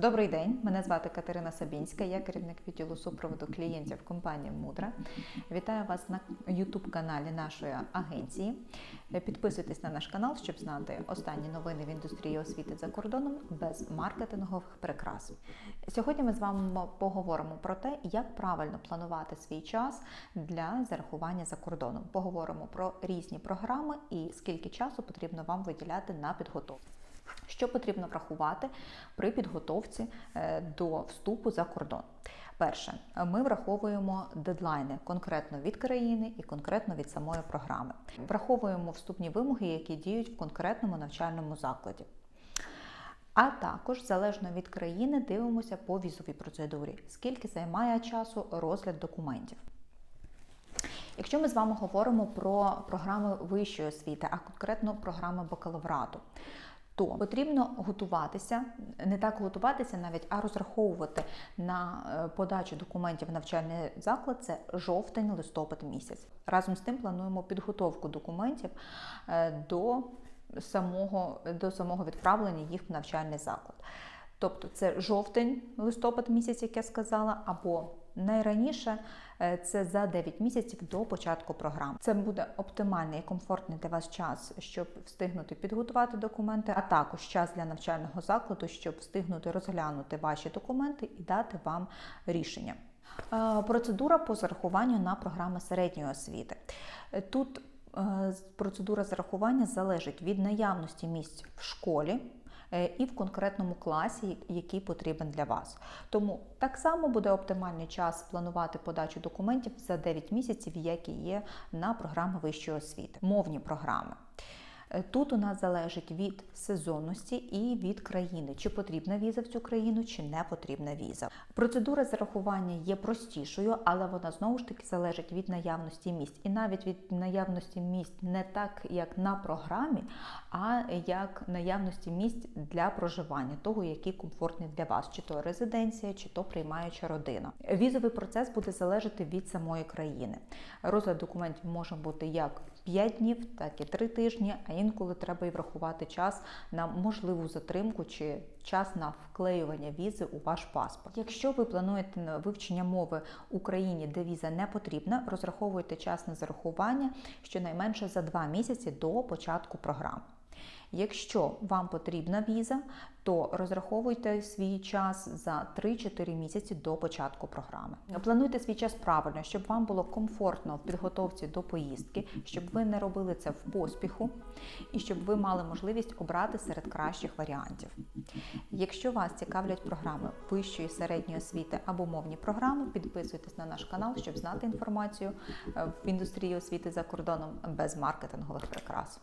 Добрий день, мене звати Катерина Сабінська, я керівник відділу супроводу клієнтів компанії Мудра. Вітаю вас на YouTube-каналі нашої агенції. Підписуйтесь на наш канал, щоб знати останні новини в індустрії освіти за кордоном без маркетингових прикрас. Сьогодні ми з вами поговоримо про те, як правильно планувати свій час для зарахування за кордоном. Поговоримо про різні програми і скільки часу потрібно вам виділяти на підготовку. Що потрібно врахувати при підготовці е, до вступу за кордон? Перше, ми враховуємо дедлайни конкретно від країни і конкретно від самої програми. Враховуємо вступні вимоги, які діють в конкретному навчальному закладі. А також, залежно від країни, дивимося по візовій процедурі, скільки займає часу розгляд документів. Якщо ми з вами говоримо про програми вищої освіти, а конкретно програми бакалаврату, то потрібно готуватися, не так готуватися навіть, а розраховувати на е, подачу документів в навчальний заклад це жовтень-листопад місяць. Разом з тим плануємо підготовку документів е, до самого, до самого відправлення їх в навчальний заклад. Тобто це жовтень-листопад місяць, як я сказала, або найраніше е, це за 9 місяців до початку програми. Це буде оптимальний і комфортний для вас час, щоб встигнути підготувати документи, а також час для навчального закладу, щоб встигнути розглянути ваші документи і дати вам рішення. Е, Процедура по зарахуванню на програми середньої освіти. Е, Тут процедура зарахування залежить від наявності місць в школі і в конкретному класі, який потрібен для вас. Тому так само буде оптимальний час планувати подачу документів за 9 місяців, які є на програми вищої освіти, мовні програми. Е, Тут у нас залежить від сезонності і від країни, чи потрібна віза в цю країну, чи не потрібна віза. Процедура зарахування є простішою, але вона знову ж таки залежить від наявності місць. І навіть від наявності місць не так, як на програмі, а як наявності місць для проживання, того, який комфортний для вас, чи то резиденція, чи то приймаюча родина. Візовий процес буде залежати від самої країни. Розгляд документів може бути як 5 днів, так і 3 тижні, а інколи треба і врахувати час на можливу затримку чи час на вклеювання візи у ваш паспорт. Якщо ви плануєте на вивчення мови в Україні, де віза не потрібна, розраховуйте час на зарахування щонайменше за 2 місяці до початку програми. Якщо вам потрібна віза, то розраховуйте свій час за 3-4 місяці до початку програми. Плануйте свій час правильно, щоб вам було комфортно в підготовці до поїздки, щоб ви не робили це в поспіху і щоб ви мали можливість обрати серед кращих варіантів. Якщо вас цікавлять програми вищої середньої освіти або мовні програми, підписуйтесь на наш канал, щоб знати інформацію е, в індустрії освіти за кордоном без маркетингових прикрас.